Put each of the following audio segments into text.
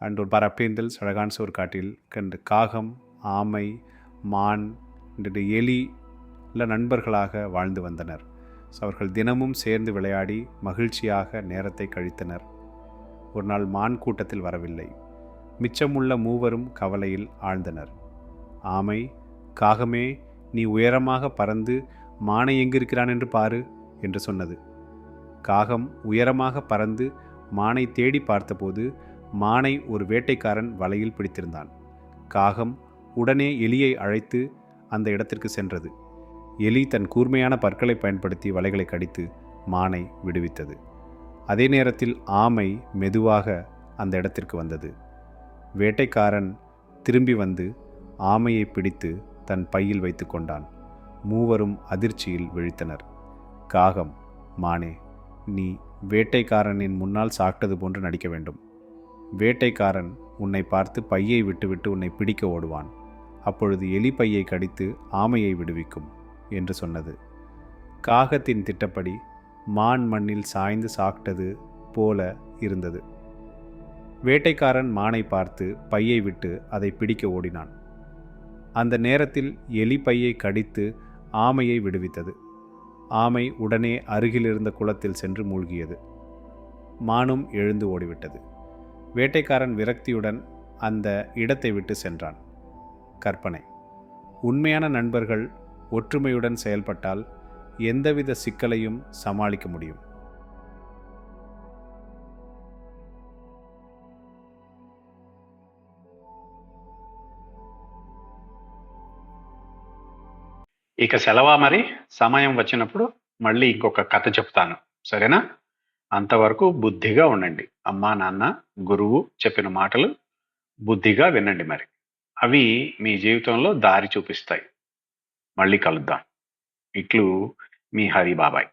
அன்றொரு பரப்பேந்தல் சழகான் சோர் காட்டில் கண்டு காகம் ஆமை மான் என்று எலி எல்லாம் நண்பர்களாக வாழ்ந்து வந்தனர். ஸோ அவர்கள் தினமும் சேர்ந்து விளையாடி மகிழ்ச்சியாக நேரத்தை கழித்தனர். ஒரு நாள் மான் கூட்டத்தில் வரவில்லை. மிச்சமுள்ள மூவரும் கவலையில் ஆழ்ந்தனர். ஆமை காகமே நீ உயரமாக பறந்து மானை எங்கிருக்கிறான் என்று பாரு என்று சொன்னது. காகம் உயரமாக பறந்து மானை தேடி பார்த்தபோது மானை ஒரு வேட்டைக்காரன் வலையில் பிடித்திருந்தான். காகம் உடனே எலியை அழைத்து அந்த இடத்திற்கு சென்றது. எலி தன் கூர்மையான பற்களை பயன்படுத்தி வலைகளை கடித்து மானை விடுவித்தது. அதே நேரத்தில் ஆமை மெதுவாக அந்த இடத்திற்கு வந்தது. வேட்டைக்காரன் திரும்பி வந்து ஆமையை பிடித்து தன் பையில் வைத்து கொண்டான். மூவரும் அதிர்ச்சியில் விழித்தனர். காகம் மானே நீ வேட்டைக்காரனின் முன்னால் சாப்பிட்டது போன்று நடிக்க வேண்டும். வேட்டைக்காரன் உன்னை பார்த்து பையை விட்டுவிட்டு உன்னை பிடிக்க ஓடுவான். அப்பொழுது எலி பையை கடித்து ஆமையை விடுவிக்கும் என்று சொன்னது. காகத்தின் திட்டப்படி மான் மண்ணில் சாய்ந்து சாப்பிட்டது போல இருந்தது. வேட்டைக்காரன் மானை பார்த்து பையை விட்டு அதை பிடிக்க ஓடினான். அந்த நேரத்தில் எலி பையை கடித்து ஆமையை விடுவித்தது. ஆமை உடனே அருகிலிருந்த குளத்தில் சென்று மூழ்கியது. மானும் எழுந்து ஓடிவிட்டது. வேட்டைக்காரன் விரக்தியுடன் அந்த இடத்தை விட்டு சென்றான். கற்பனை. உண்மையான நண்பர்கள் ஒற்றுமையுடன் செயல்பட்டால் எந்தவித சிக்கலையும் சமாளிக்க முடியும். ఇక సెలవా మరి? సమయం వచ్చినప్పుడు మళ్ళీ ఇంకొక కథ చెప్తాను. సరేనా? అంతవరకు బుద్ధిగా ఉండండి. అమ్మా నాన్న గురువు చెప్పిన మాటలు బుద్ధిగా వినండి మరి. అవి మీ జీవితంలో దారి చూపిస్తాయి. మళ్ళీ కలుద్దాం. ఇట్లు మీ హరి బాబాయ్.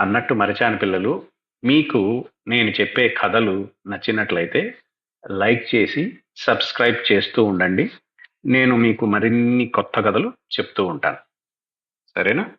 అన్నట్టు మరచాని పిల్లలు మీకు నేను చెప్పే కథలు నచ్చినట్లయితే లైక్ చేసి సబ్స్క్రైబ్ చేస్తూ ఉండండి. నేను మీకు మరిన్ని కొత్త కథలు చెప్తూ ఉంటాను. సరేనా?